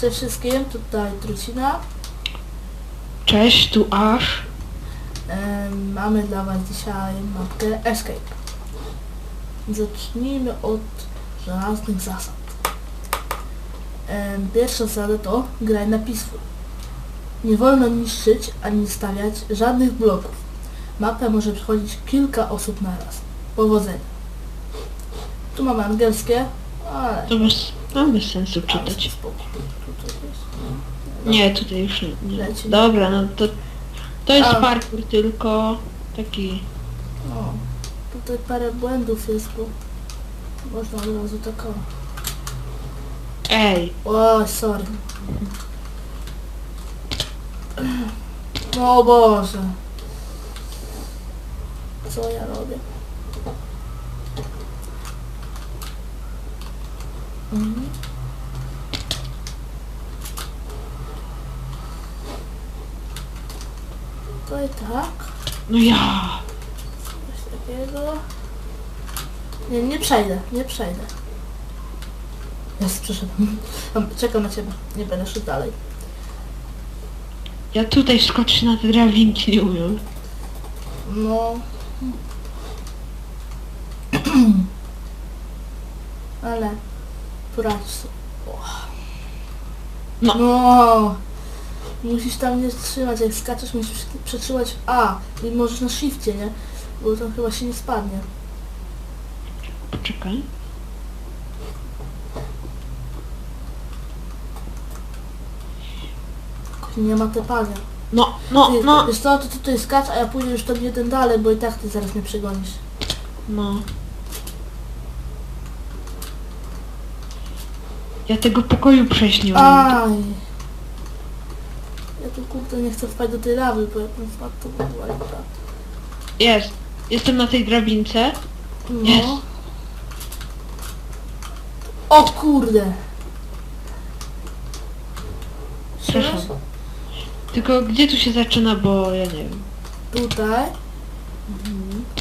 Cześć wszystkim, tutaj Trucina. Cześć, tu Ash. Em, mamy dla Was dzisiaj mapkę Escape. Zacznijmy od żelaznych zasad. Em, Pierwsza zasada to graj na peaceful. Nie wolno niszczyć ani stawiać żadnych bloków. Mapę może przechodzić kilka osób na raz. Powodzenia. Tu mamy angielskie, ale... To bez, no bez sensu czytać. jest. Nie, tutaj już nie. Dobra, no to... To jest A. parkour tylko taki... No, tutaj parę błędów jest, bo można od razu tak o... Ej, O, sorry. No Boże. Co ja robię? Mhm. Tutaj tak. no ja... Coś takiego. Nie, nie przejdę, nie przejdę. Jest, przeszedłem. Czekam na ciebie. Nie będę szedł dalej. Ja tutaj skoczyć na te drabinki nie umiem. No. Ale poradź sobie. O. No. no. Musisz tam nie trzymać, jak skaczesz musisz przetrzymać A i możesz na shifcie, nie? Bo tam chyba się nie spadnie. Poczekaj. Nie ma tepania. No, no, Ty, no. Wiesz co, to tutaj skacz, a ja pójdę już tam jeden dalej, bo i tak ty zaraz mnie przegonisz. No. Ja tego pokoju umiem. Aj. Ja tu kurde nie chcę wpaść do tej lawy, bo jak bym wpadł to by była lipa. Jest. Jestem na tej drabince. Jest. No. O kurde! Proszę. Słyszałeś? Tylko gdzie tu się zaczyna, bo ja nie wiem. Tutaj.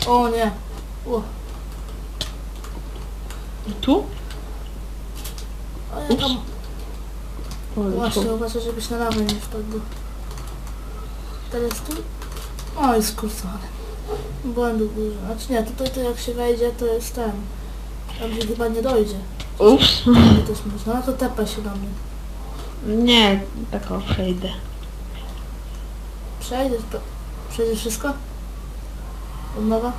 O nie. O, I tu? O ja Ups. tam O, właśnie uważaj, żebyś na lawę nie wpadł. Teraz tu. O, jest kursor. Błędu dużo. Znaczy nie, tutaj to jak się wejdzie, to jest ten. Tam gdzie chyba nie dojdzie. Ups. Nie też można. No to tepa się do mnie. Nie, tak o, przejdę. Przejdziesz, to... Przejdziesz wszystko? Od nowa?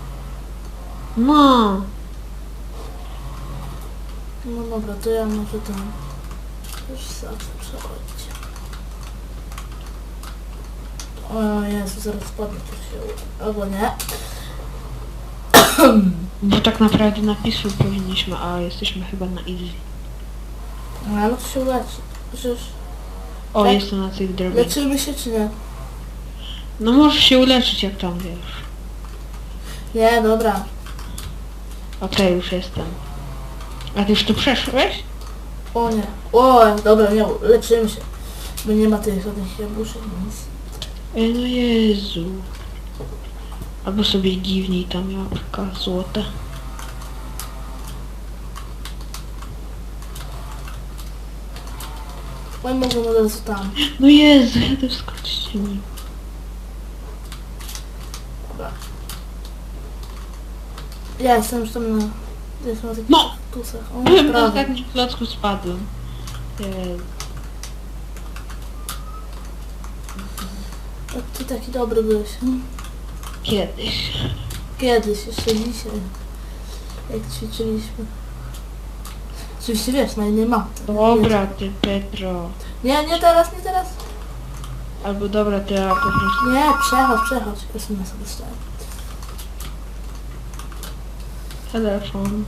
No. No dobra, to ja może tam... Już zacznę przechodzić. O Jezu, zaraz spadnę to się. Albo nie. Bo tak naprawdę napisu powinniśmy, a jesteśmy chyba na easy. No ale to się uleczy. Przecież O, Tak? jestem na tych drabinkach. leczymy się czy nie? No możesz się uleczyć jak tam wiesz. Nie, dobra. Okej, już jestem. A ty już tu przeszłeś? O nie. O, dobra, nie, leczymy się. Bo nie ma tych żadnych jabuszek, nic. Ej, no Jezu. Albo sobie giwnij tam jabłka złote. Oj, mogę od razu tam. No Jezu, ja to skoczyć nie umiem. Dobra. Ja jestem już tam na... Jestem na takich No! Tusach. O, Byłem na prawie. ostatnim klocku, spadłem. Jezu. Jak ty taki dobry byłeś. hmm? Kiedyś. Kiedyś, jeszcze dzisiaj. Jak ćwiczyliśmy. Oczywiście wiesz, na innej mapce. Dobra, ty Petro. Nie, nie teraz, nie teraz. Albo dobra, ty ja po prostu... Nie, przechodź, przechodź. Ja sobie sobie stałem. Telefon.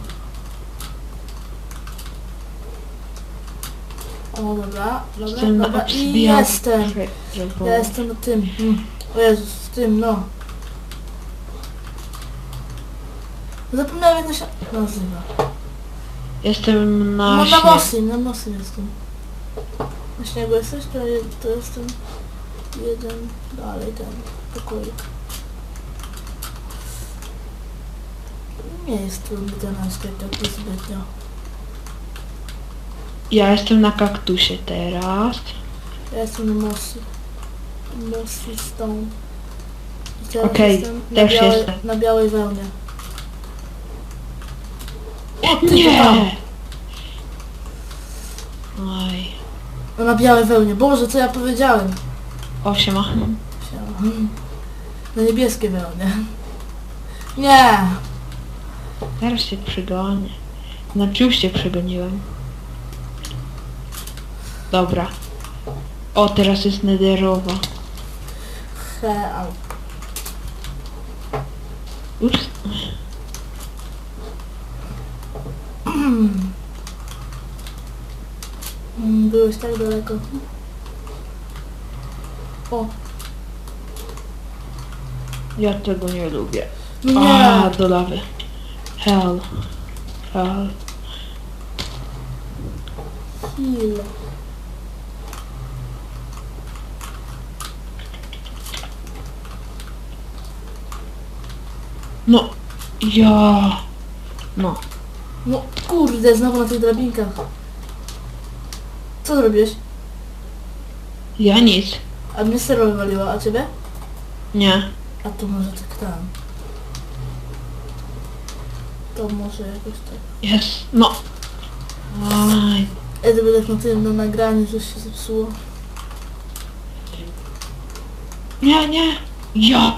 O, dobra, dobra, Jestem na dobra. I jestem. Żeby- Ja jestem na tym. Mm. O Jezus, w tym, no. Zapomniałem jak to się nazywa. Jestem na... No, na śnie- na mosy jestem. Na śniegu jesteś? To, je- to jestem jeden dalej, ten pokoik. Nie jest trudny ten aspekt tak zbytnio. Ja jestem na kaktusie teraz. Ja jestem na mossy. Mossy stone. I teraz Okej, jestem na, też białej, jestem. na białej wełnie. O ty Nie! tam! Oj. No na białej wełnie. Boże, co ja powiedziałem? O, siema. Siema. Na niebieskie wełnie. Nie! Teraz się przygonię. Znaczy już się przegoniłem. Dobra. O, teraz jest nederowa. He, au. Ups. Mm, Byłeś tak daleko. O, Ja tego nie lubię. A, nie! do lawy. Hell. Hell. Heal. No. Ja. No. No kurde, znowu na tych drabinkach. Co zrobiłeś? Ja nic. A mnie sero wywaliło, a ciebie? Nie. A to może tak tam. To może jakoś tak. Jest. No. Aj. Ja to będę na tym na nagraniu, że się zepsuło. Nie, nie. Ja.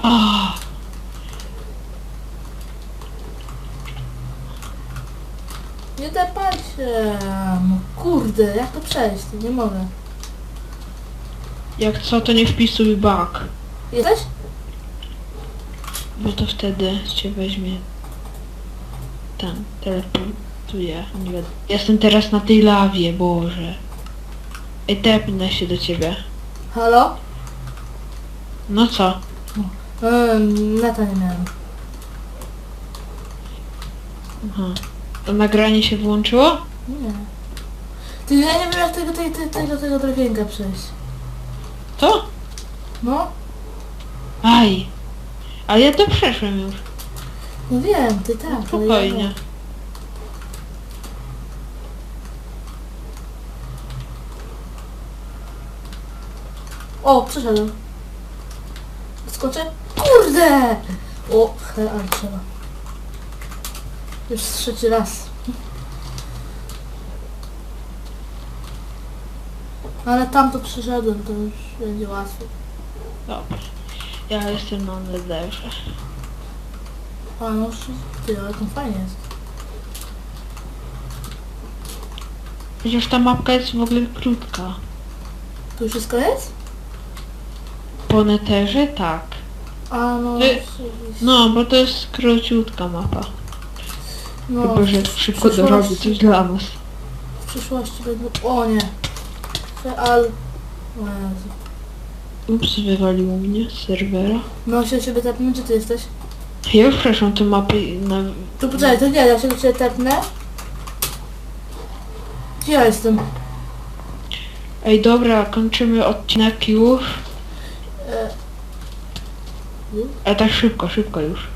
Nie tepaj się! No kurde, jak to przejść? Nie mogę. Jak co, to nie wpisuj bug. Jesteś? Bo to wtedy cię weźmie ten teleportuje. Nie wiadomo. Jestem teraz na tej lawie, Boże. Ej, tepnę się do ciebie. Halo? No co? Ehm, neta nie miałem. Aha. To nagranie się włączyło? Nie. Ty, ja nie wiem jak tego, tego, tego, tego, tego drabienka przejść. To? No? Aj. Ale ja to przeszłem już. No wiem, ty tak. ale ja Spokojnie. nie. O, przeszedłem. Skoczę? Kurde! O, he, ale trzeba. Już trzeci raz. Ale tam to przeszedłem, to już będzie łatwiej. Dobra. Ja jestem na nederze. A no, ty, ale to fajnie jest. Przecież ta mapka jest w ogóle krótka. Tu już jest? Po neterze? Tak. A no, Ty- oczywiście. No, bo to jest króciutka mapa. No Chyba, że szybko przyszłości- dorobi coś dla nas. W przyszłości będą... O nie. Real... O Jezu. Ups, wywaliło mnie z serwera. No się do ciebie tepnę, gdzie ty jesteś? Ja już przeszłam tę mapę na... Tu poczekaj, to nie, ja się do ciebie tepnę. Gdzie ja jestem? Ej, dobra, kończymy odcinek już. E... już? Ale tak szybko, szybko już.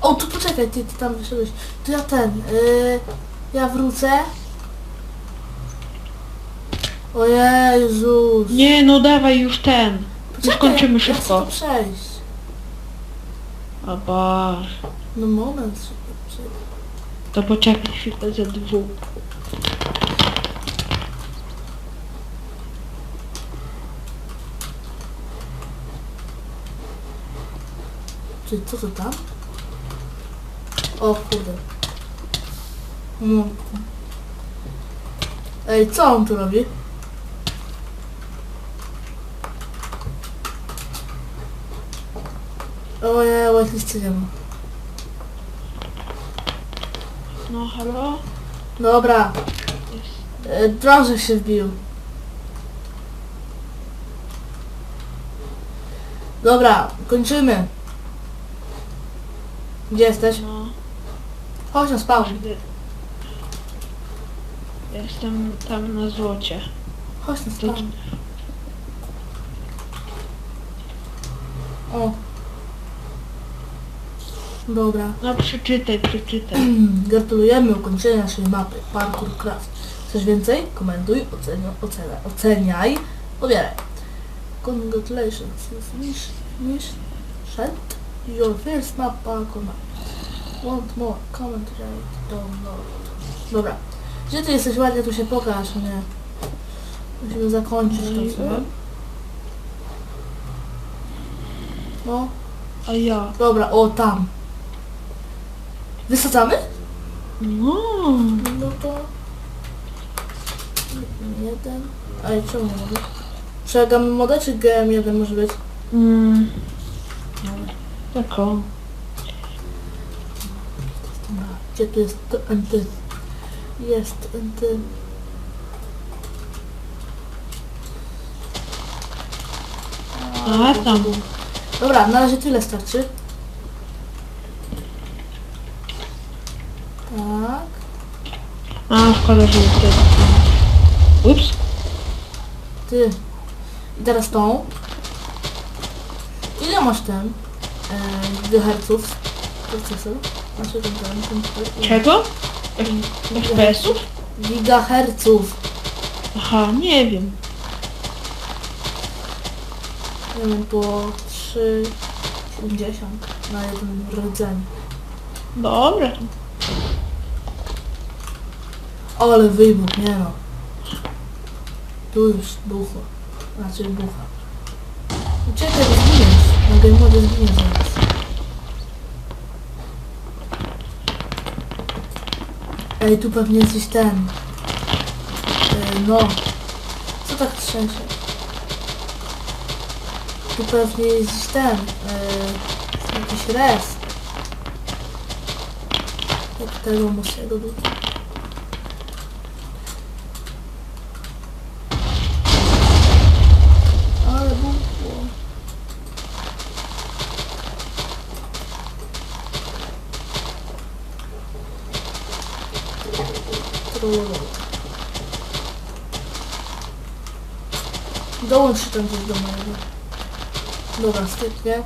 O, tu poczekaj, ty, ty tam wyszedłeś. To ja ten, yy, ja wrócę. O Jezus. Nie, no dawaj już ten. Poczekaj, skończymy ja chcę szybko. to przejść. O Boże. No moment, szybko przejść. To poczekaj chwilę ze dwóch. Czy co to tam? O kurde. No. Ej, co on tu robi? O nie, whitelisty nie ma. No halo? Dobra. E, Drążek się wbił. Dobra, kończymy. Gdzie jesteś? No. Chodź na kurde. Jestem tam na złocie. Chodź na spawn. O. Dobra. no przeczytaj, przeczytaj. Gratulujemy ukończenia naszej mapy Parkour Craft. Chcesz więcej? Komentuj, oceniaj, oceniaj, oceniaj, pobieraj. Congratulations, set your first map parkour map. Want more? Comment, rate, download. Dobra. Gdzie ty jesteś? Ładnie tu się pokaż, nie? Musimy zakończyć to, co? No, A ja. dobra, o tam. Wysadzamy? No. No to... Jeden... Ej, czemu mogę? Przegam modę czy GM1 może być? Mm. Tako. Dobra, gdzie tu jest to enty? Jest enty. A, tam. Dobra, na razie tyle starczy. Tak. A, szkoda, że jest teraz. Ups. Ty. I teraz tą. Ile masz ten? E, gigaherców? Procesor? Czego? FPS-ów? Gigaherców. Aha, nie wiem. Nie wiem, po 3,70 na jeden rdzeń. Dobra. Ale wybuch, nie no. Tu już bucho. Znaczy bucha. Uciekaj, zginiesz. Na game mode zginiesz zaraz. Ej, tu pewnie jesteś ten. E, no. Co tak trzęsie? Tu pewnie jesteś ten. E, jakiś res. Jak tego musiego dużo. Ale Dołącz się tam gdzieś do mojego. Dobra, styknie.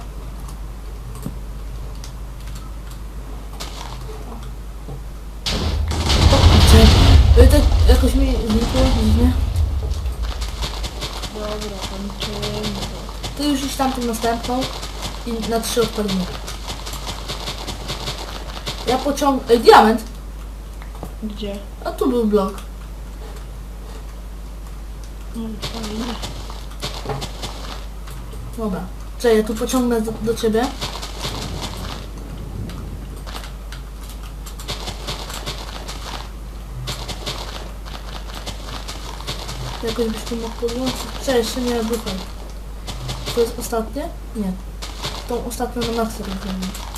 Ej, tak jakoś mi znikło, nie? Dobra, kończymy. Ty już iść tamtą następną i na trzy odpalimy. Ja pociąg... Ej, diament! Gdzie? A tu był blok. No. Dobra. Czekaj, ja tu pociągnę do, do ciebie. Jakoś byś tu mógł podłączyć. Czekaj, jeszcze nie buchaj. To jest ostatnie? Nie. Tą ostatnią na maksa rozumiem.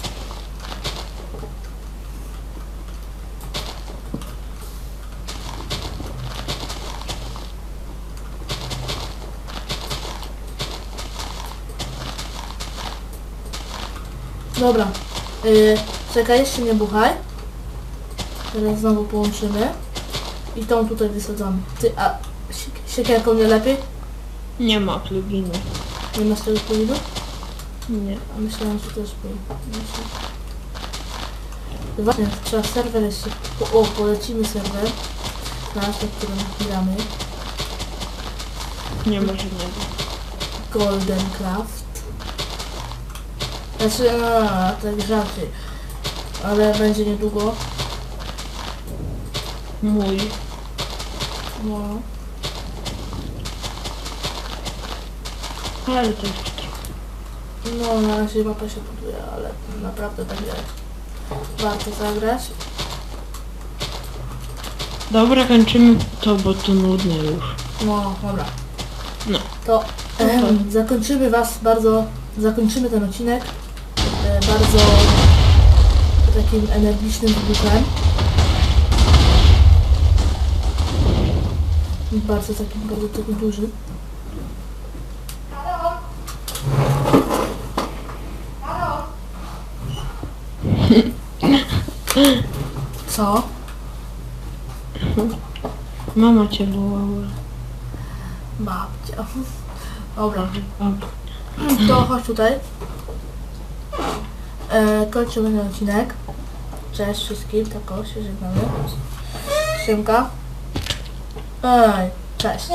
Dobra. Yy, czekaj, jeszcze nie buchaj. Teraz znowu połączymy. I tą tutaj wysadzamy. Ty, a siek- siekierką nie lepiej? Nie ma pluginu. Nie masz tego pluginu? Nie. A myślałem, że też był. Myślę. Właśnie, trzeba serwer jeszcze... O, o, polecimy serwer. Nasz, na którym gramy. Nie ma żadnego. Golden Craft. Znaczy, no, no, tak żarty. Ale będzie niedługo. Mój. No. Ale to jest... No, na razie mapa się buduje, ale naprawdę będzie warto zagrać. Dobra, kończymy to, bo to nudne już. No, dobra. No. To em, zakończymy Was bardzo, zakończymy ten odcinek bardzo takim energicznym wybuchem. Bardzo takim, bardzo takim dużym. Co? Mama cię wołała. Babcia. Dobra, Dobra. to chodź tutaj. E, kończymy ten odcinek. Cześć wszystkim, tak o, się żegnamy. Siemka. Oj, cześć.